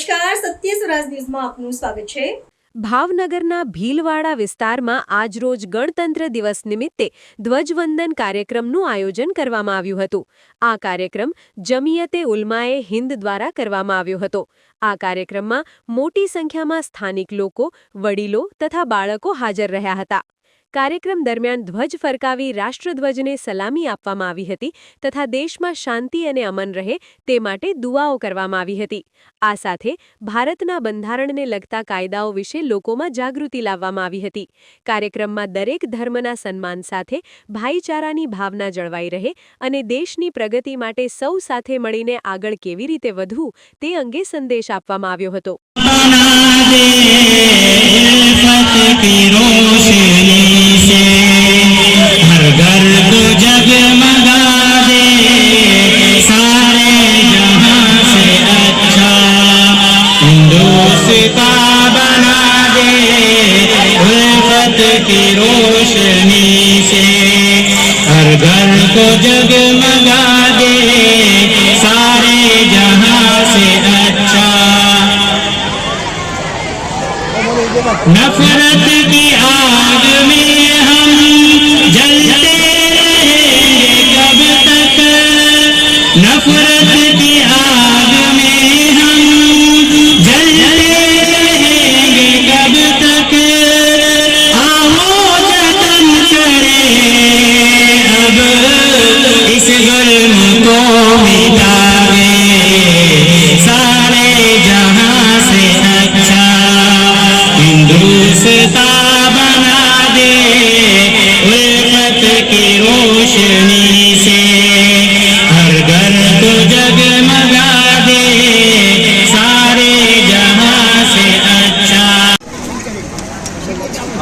નમસ્કાર, સત્ય સ્વરાજ ન્યૂઝમાં આપનું સ્વાગત છે. ભાવનગરના ભીલવાડા વિસ્તારમાં આજરોજ ગણતંત્ર દિવસ નિમિત્તે ધ્વજવંદન કાર્યક્રમનું આયોજન કરવામાં આવ્યું હતું. આ કાર્યક્રમ જમિયતે ઉલમાએ હિન્દ દ્વારા કરવામાં આવ્યો હતો. આ કાર્યક્રમમાં મોટી સંખ્યામાં સ્થાનિક લોકો, વડીલો તથા બાળકો હાજર રહ્યા હતા. કાર્યક્રમ દરમિયાન ધ્વજ ફરકાવી રાષ્ટ્રધ્વજને સલામી આપવામાં આવી હતી તથા દેશમાં શાંતિ અને અમન રહે તે માટે દુઆઓ કરવામાં આવી હતી. આ સાથે ભારતના બંધારણને લગતા કાયદાઓ વિશે લોકોમાં જાગૃતિ લાવવામાં આવી હતી. કાર્યક્રમમાં દરેક ધર્મના સન્માન સાથે ભાઈચારાની ભાવના જળવાઈ રહે અને દેશની પ્રગતિ માટે સૌ સાથે મળીને આગળ કેવી રીતે વધવું તે અંગે સંદેશ આપવામાં આવ્યો હતો. अच्छा हिंदुस्तान बना दे उल्फत की रोशनी से हर घर को जगमगा दे सारे जहां से अच्छा नफरत की आग में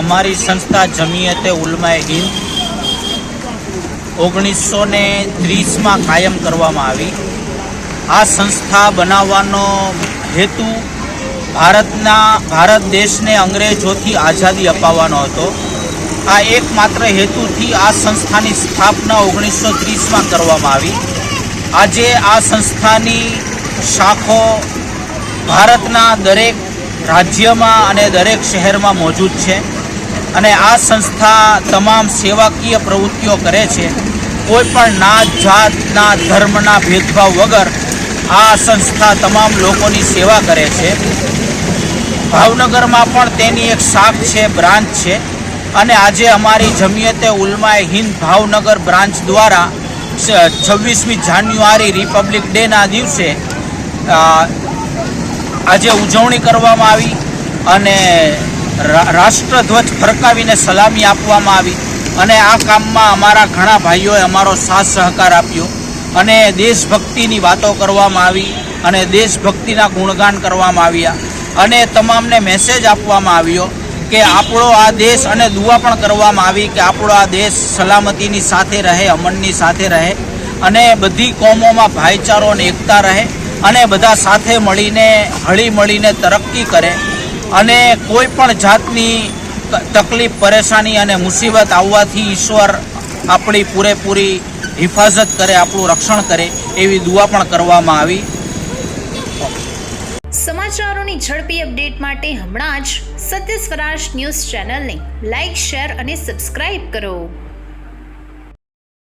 અમારી સંસ્થા જમીયતે ઉલમાએ હિંદ ઓગણીસો ને ત્રીસમાં કાયમ કરવામાં આવી. આ સંસ્થા બનાવવાનો હેતુ ભારતના, ભારત દેશને અંગ્રેજોથી આઝાદી અપાવવાનો હતો. આ એકમાત્ર હેતુથી આ સંસ્થાની સ્થાપના ઓગણીસો ત્રીસમાં કરવામાં આવી. આજે આ સંસ્થાની શાખો ભારતના દરેક રાજ્યમાં અને દરેક શહેરમાં મોજૂદ છે. અને આ સંસ્થા તમામ સેવાકીય પ્રવૃત્તિઓ કરે છે. કોઈ પણ નાત જાતના ધર્મના ભેદભાવ વગર આ સંસ્થા તમામ લોકોની સેવા કરે છે. ભાવનગરમાં પણ તેની એક શાખ છે, બ્રાન્ચ છે. અને આજે અમારી જમિયતે ઉલમાએ હિન્દ ભાવનગર બ્રાન્ચ દ્વારા છવ્વીસમી જાન્યુઆરી રિપબ્લિક ડેના દિવસે આજે ઉજવણી કરવામાં આવી અને રાષ્ટ્રધ્વજ ફરકાવીને સલામી આપવામાં આવી. અને આ કામમાં અમારા ઘણા ભાઈઓએ અમારો સાથ સહકાર આપ્યો. અને દેશભક્તિની વાતો કરવામાં આવી અને દેશભક્તિના ગુણગાન કરવામાં આવ્યા. અને તમામને મેસેજ આપવામાં આવ્યો કે આપણો આ દેશ અને દુઆ પણ કરવામાં આવી કે આપણો આ દેશ સલામતીની સાથે રહે, અમનની સાથે રહે. અને બધી કોમોમાં ભાઈચારો અને એકતા રહે અને બધા સાથે મળીને હળી મળીને તરક્કી કરે. અને કોઈ પણ જાતની તકલીફ, પરેશાની અને મુસીબત આવવાથી ઈશ્વર આપણી પૂરેપૂરી હિફાજત કરે, આપણું રક્ષણ કરે એવી દુઆ પણ કરવામાં આવી. સમાચારોની ઝડપી અપડેટ માટે હમણાં જ સત્ય સ્વરાજ ન્યૂઝ ચેનલને લાઇક શેર અને સબસ્ક્રાઇબ કરો.